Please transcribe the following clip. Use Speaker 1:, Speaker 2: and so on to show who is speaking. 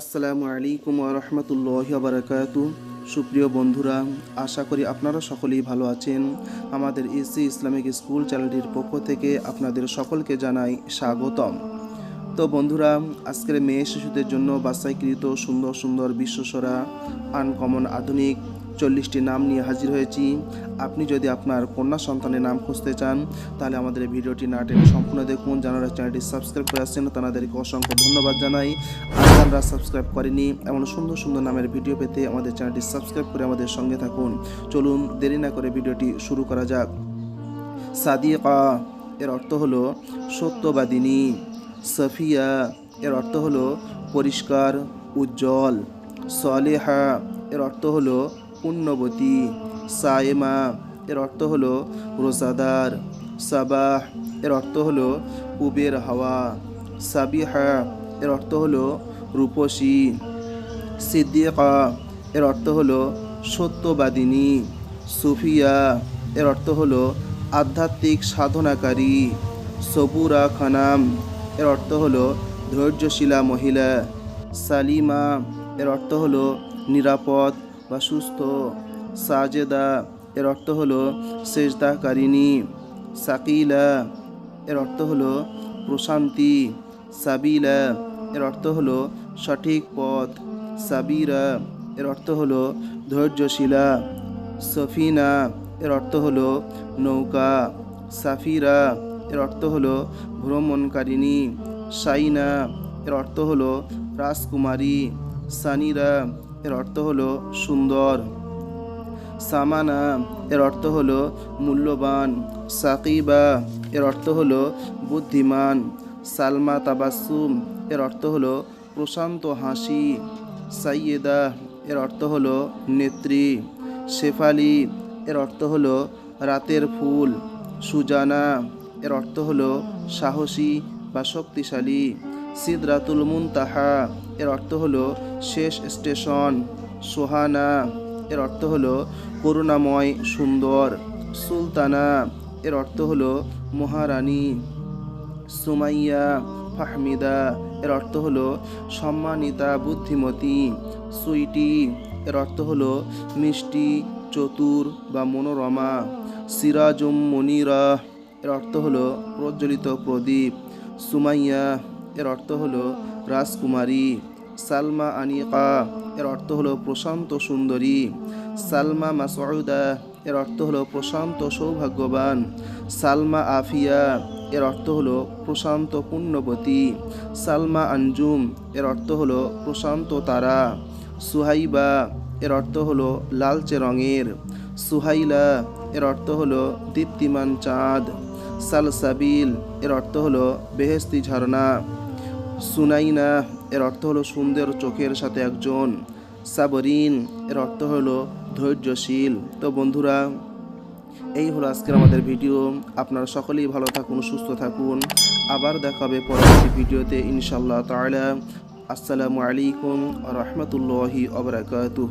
Speaker 1: আসসালামু আলাইকুম রহমতুল্লাহ বারাকাতু সুপ্রিয় বন্ধুরা আশা করি আপনারা সকলেই ভালো আছেন আমাদের এসি ইসলামিক স্কুল চ্যানেলটির পক্ষ থেকে আপনাদের সকলকে জানাই স্বাগতম তো বন্ধুরা আজকের মেয়ে শিশুদের জন্য বাসাইকৃত সুন্দর সুন্দর বিশ্বসরা আনকমন আধুনিক চল্লিশটি নাম নিয়ে হাজির হয়েছি আপনি যদি আপনার কন্যা সন্তানের নাম খুঁজতে চান তাহলে আমাদের ভিডিওটি না টেনে সম্পূর্ণ দেখুন যারা চ্যানেলটি সাবস্ক্রাইব করে আসছেন তাদেরকে অসংখ্য ধন্যবাদ জানাই আর যারা সাবস্ক্রাইব করেনি এমন সুন্দর সুন্দর নামের ভিডিও পেতে আমাদের চ্যানেলটি সাবস্ক্রাইব করে আমাদের সঙ্গে থাকুন চলুন দেরি না করে ভিডিওটি শুরু করা যাক সাদিয়া এর অর্থ হল সত্যবাদিনী সফিয়া এর অর্থ হলো পরিষ্কার উজ্জ্বল সলেহা এর অর্থ হলো পুণ্যবতী সায়েমা এর অর্থ হলো রোজাদার সাবাহ এর অর্থ হলো উবের হাওয়া সাবিহা এর অর্থ হলো রূপসী সিদ্দিকা এর অর্থ হলো সত্যবাদিনী সুফিয়া এর অর্থ হলো আধ্যাত্মিক সাধনাকারী সবুরা খানাম এর অর্থ হলো ধৈর্যশীলা মহিলা সালিমা এর অর্থ হলো নিরাপদ বা সুস্থ সাজেদা এর অর্থ হলো সেজদাকারিণী সাকিলা এর অর্থ হলো প্রশান্তি সাবিলা এর অর্থ হলো সঠিক পথ সাবিরা এর অর্থ হলো ধৈর্যশীলা সফিনা এর অর্থ হলো নৌকা সাফিরা এর অর্থ হলো ভ্রমণকারিণী সাইনা এর অর্থ হলো রাজকুমারী সানিরা এর অর্থ হলো সুন্দর সামানা এর অর্থ হলো মূল্যবান সাকিবা এর অর্থ হলো বুদ্ধিমান সালমা তাবাসুম এর অর্থ হলো প্রশান্ত হাসি সাইয়েদা এর অর্থ হলো নেত্রী শেফালি এর অর্থ হলো রাতের ফুল সুজানা এর অর্থ হলো সাহসী বা শক্তিশালী সিদ্রাতুল মুনতাহা এর অর্থ হলো শেষ স্টেশন সোহানা এর অর্থ হলো করুণাময় সুন্দর সুলতানা এর অর্থ হলো মহারানী সুমাইয়া ফাহমিদা এর অর্থ হলো সম্মানিতা বুদ্ধিমতী সুইটি এর অর্থ হলো মিষ্টি চতুর বা মনোরমা সিরাজম মনিরা এর অর্থ হলো প্রজ্বলিত প্রদীপ সুমাইয়া এর অর্থ হল রাজকুমারী সালমা আনিকা এর অর্থ হল প্রশান্ত সুন্দরী সালমা মাসউদা এর অর্থ হল প্রশান্ত সৌভাগ্যবান সালমা আফিয়া এর অর্থ হল প্রশান্ত পুণ্যবতী সালমা আঞ্জুম এর অর্থ হল প্রশান্ত তারা সুহাইবা এর অর্থ হল লালচে রঙের সুহাইলা এর অর্থ হল দীপ্তিমান চাঁদ সালসাবিল এর অর্থ হল বেহেস্তি ঝর্ণা না এর অর্থ হলো সুন্দর চোখের সাথে একজন সাবরিন এর অর্থ হলো ধৈর্যশীল তো বন্ধুরা এই হলো আজকের আমাদের ভিডিও আপনারা সকলেই ভালো থাকুন সুস্থ থাকুন আবার দেখা হবে পরবর্তী ভিডিওতে ইনশাল্লাহ তালা আসসালামু আলাইকুম রহমতুল্লাহি অবরাকাতুহ